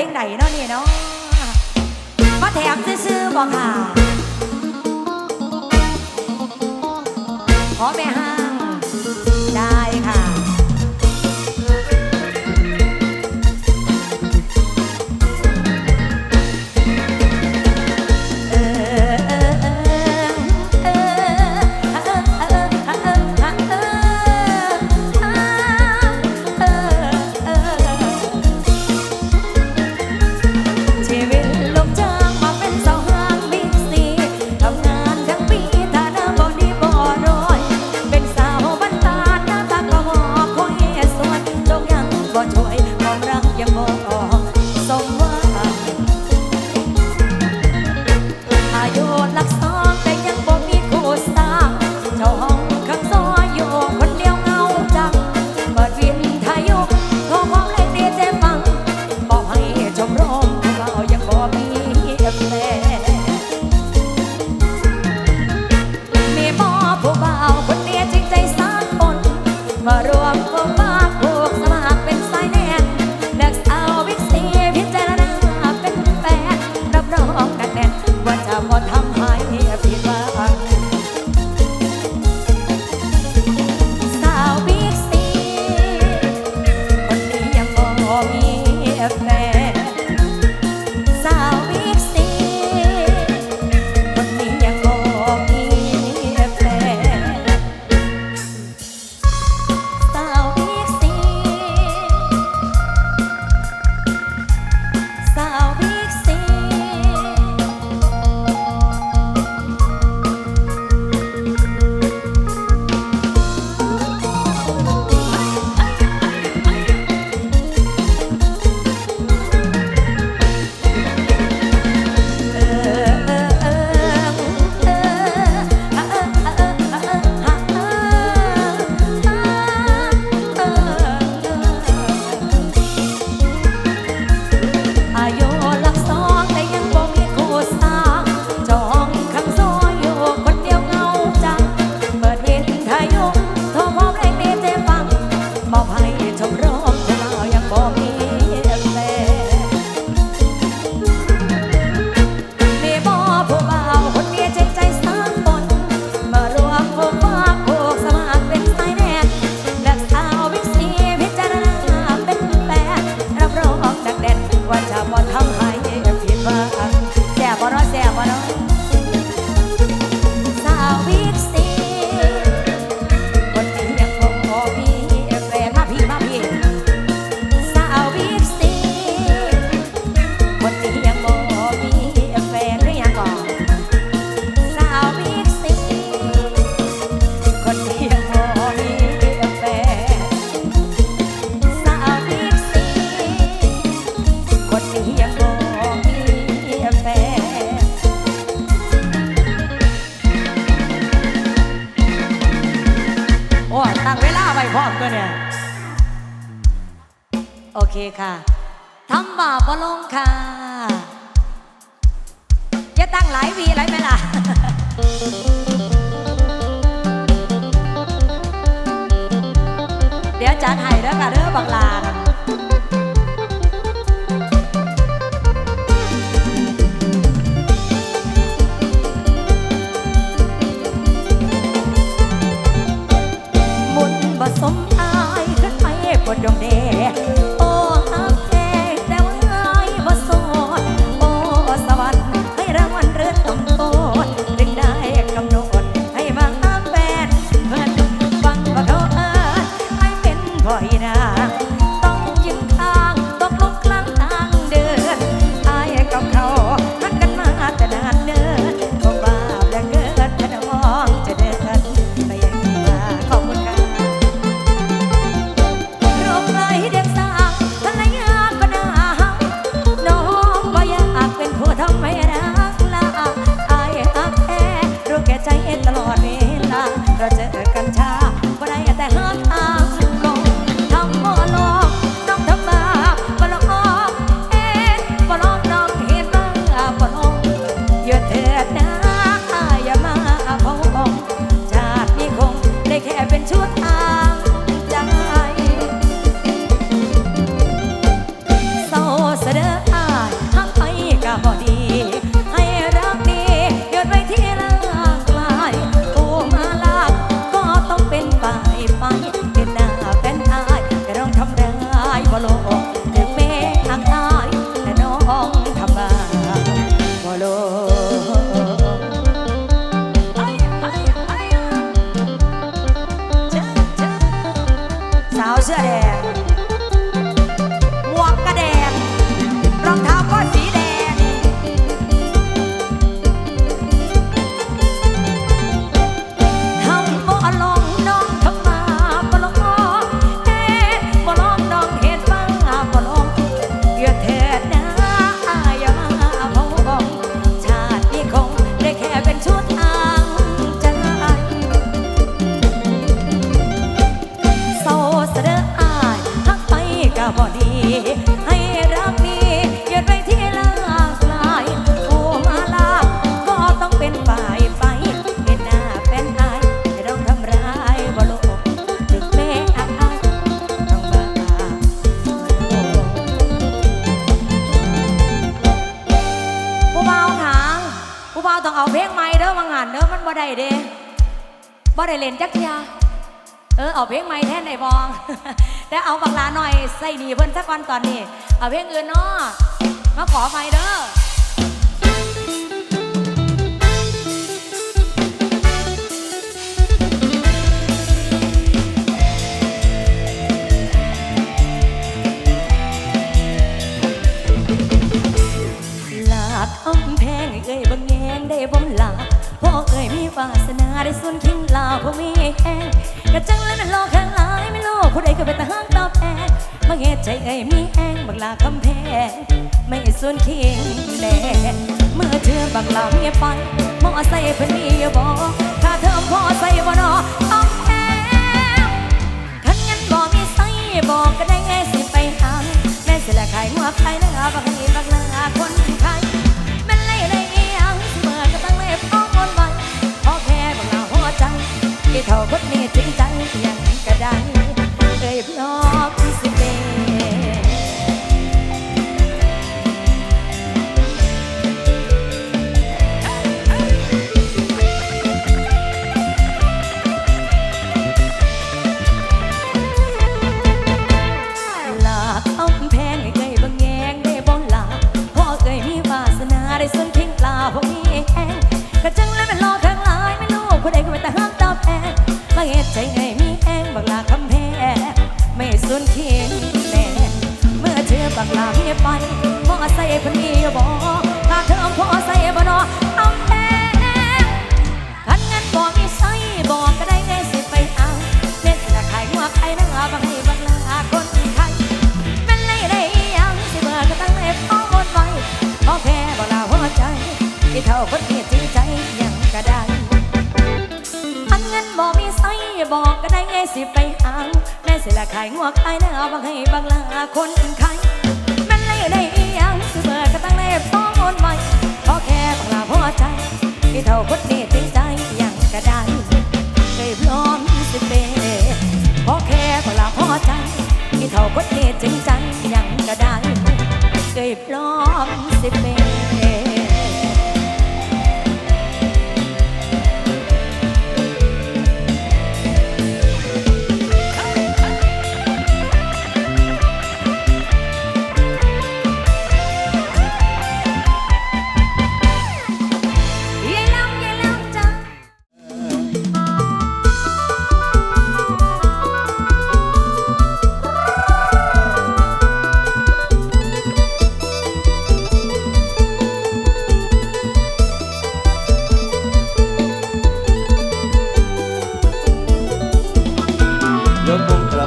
thế này พ่อตั้งเวลาไว้พ่อเพื่เนี่ย โอเคค่ะทำบาปลงค่ะอย่าตั้งหลายวีหลายไหมล่ะเดี๋ยวจัดให้แล้วค่ะเด้อบังลาค่ compromete. วทา เออเอาเพลงใหม่แทนไหนบอง แต่เอาบักลาหน่อยใส่หนีเพิ่นสักวันตอนนี้ เอาเพลงอื่นเนาะมาขอใหม่เด้อลาดคำแพงเอ้ยบางแยงได้บ่ลาพ่อเอ้ยมี วาสนาได้ส่วนคิงลาพ่อมีแห้งกระจังแล้วนั่นรอข้างหลายไม่รู้ผู้ใดก็ไปตะห้างตอบแทนมาเหตุใจเอ้ยมีแห้งบักลาคำแพงไม่ส่วนคิงแน่เมื่อเธอบักลาเมียไปมอใส่เพิ่นมีบ่ถ้าเธอพอใส่บ่นอต้องแพงขันยันบอกมีไส้บอกก็ได้ไงสิไปหางแม่สิละขายหัวใครเนื้อบัก บักลาคำแพงไม่ส่วนคิงแน่เมื่อเธอบักลาเมียไปมอใส่คนนี้บ่ถ้าเธอพอใส่บ่นอคำแพงขันเงินบอกไมีใส่บอกก็ได้ไงสิไปเอาเล่นละขายหัวใครนะบางให้บางลาคนไทยเป็นไรได้ยังสิเบื่อก็ตั้งเล็บพ้องหมดไว้พอแพ้บอกลาหัวใจที่เท่าคนที่จ่บอกก็ได้ไงสิไปเอาแม่สิละขายหัวใครนะบางให้บางลาคนไทยเป็นไรได้ยังสิเบื่อก็ตั้งเล็บพ้องหมดไว้พอแค่บอกลาหัวใจที่เท่าคนนี้จริงใจยังก็ได้เคยพร้อมสิเปพอแค่พอลาพอใจที่เท่าคนนี้จริงใจยังก็ได้เคยพร้อม เดี๋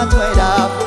ማት ወይ ዳፍ